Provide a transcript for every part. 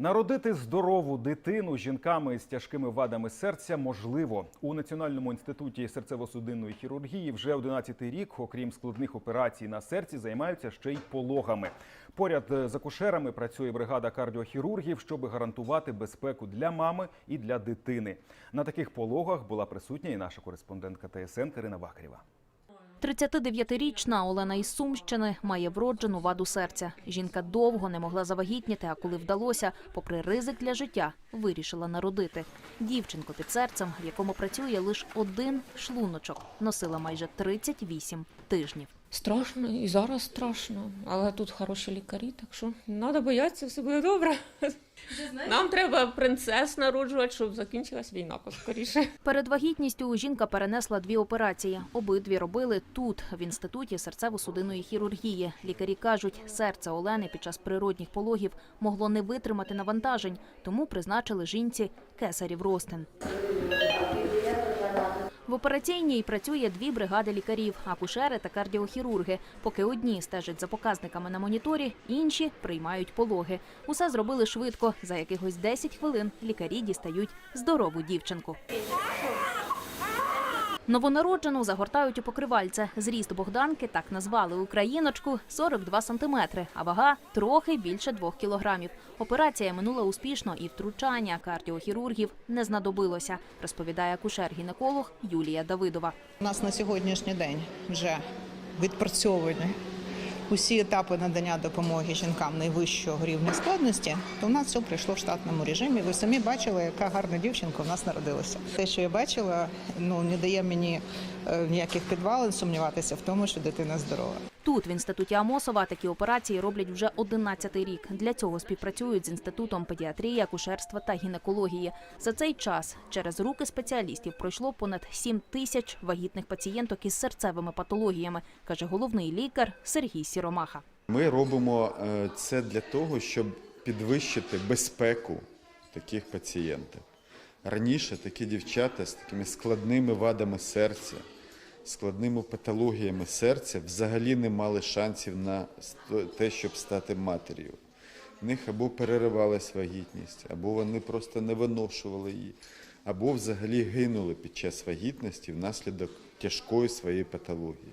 Народити здорову дитину жінками з тяжкими вадами серця можливо у Національному інституті серцево-судинної хірургії. Вже 11-й рік, окрім складних операцій на серці, займаються ще й пологами. Поряд з акушерами працює бригада кардіохірургів, щоб гарантувати безпеку для мами і для дитини. На таких пологах була присутня і наша кореспондентка ТСН Карина Вакарєва. 39-річна Олена із Сумщини має вроджену ваду серця. Жінка довго не могла завагітніти, а коли вдалося, попри ризик для життя, вирішила народити. Дівчинку під серцем, в якому працює лише один шлуночок, носила майже 38 тижнів. Страшно і зараз страшно, але тут хороші лікарі, так що не треба боятися, все буде добре. Нам треба принцес народжувати, щоб закінчилась війна поскоріше. Перед вагітністю жінка перенесла дві операції. Обидві робили тут, в інституті серцево-судинної хірургії. Лікарі кажуть, серце Олени під час природних пологів могло не витримати навантажень, тому призначили жінці кесарів ростин. В операційній працює дві бригади лікарів, акушери та кардіохірурги. Поки одні стежать за показниками на моніторі, інші приймають пологи. Усе зробили швидко. За якихось 10 хвилин лікарі дістають здорову дівчинку. Новонароджену загортають у покривальце. Зріст Богданки так назвали україночку 42 сантиметри, а вага трохи більше 2 кілограмів. Операція минула успішно і втручання кардіохірургів не знадобилося, розповідає акушер-гінеколог Юлія Давидова. У нас на сьогоднішній день вже відпрацьовані усі етапи надання допомоги жінкам найвищого рівня складності, то в нас все прийшло в штатному режимі. Ви самі бачили, яка гарна дівчинка в нас народилася. Те, що я бачила, ну не дає мені е, ніяких підвалин сумніватися в тому, що дитина здорова. Тут, в інституті Амосова, такі операції роблять вже 11-й рік. Для цього співпрацюють з інститутом педіатрії, акушерства та гінекології. За цей час через руки спеціалістів пройшло понад 7 тисяч вагітних пацієнток із серцевими патологіями, каже головний лікар Сергій Сіромаха. Ми робимо е, це для того, щоб підвищити безпеку таких пацієнтів. Раніше такі дівчата з такими складними вадами серця, складними патологіями серця взагалі не мали шансів на те, щоб стати матір'ю. В них або переривалась вагітність, або вони просто не виношували її, або взагалі гинули під час вагітності внаслідок тяжкої своєї патології.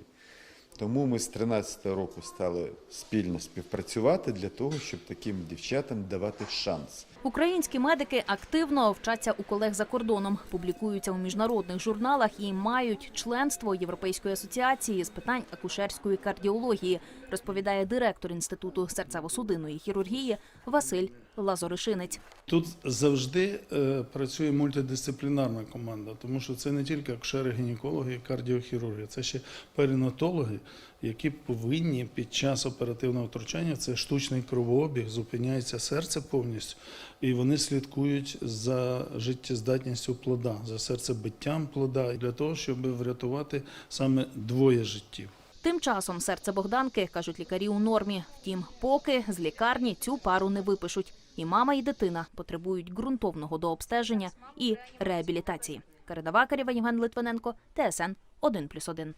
Тому ми з 13 року стали спільно співпрацювати для того, щоб таким дівчатам давати шанс. Українські медики активно вчаться у колег за кордоном, публікуються у міжнародних журналах і мають членство Європейської асоціації з питань акушерської кардіології, розповідає директор інституту серцево-судинної хірургії Василь Лазоришинець. Тут завжди е, працює мультидисциплінарна команда, тому що це не тільки акушери, гінекологи і кардіохірурги, це ще перинатологи, які повинні під час оперативного втручання це штучний кровообіг, зупиняється серце повністю, і вони слідкують за життєздатністю плода, за серцебиттям плода, для того, щоб врятувати саме двоє життів. Тим часом серце Богданки, кажуть лікарі, у нормі. Втім, поки з лікарні цю пару не випишуть. І мама, і дитина потребують ґрунтовного дообстеження і реабілітації. Карина Вакарєва, Євген Литвиненко, ТСН 1+,1.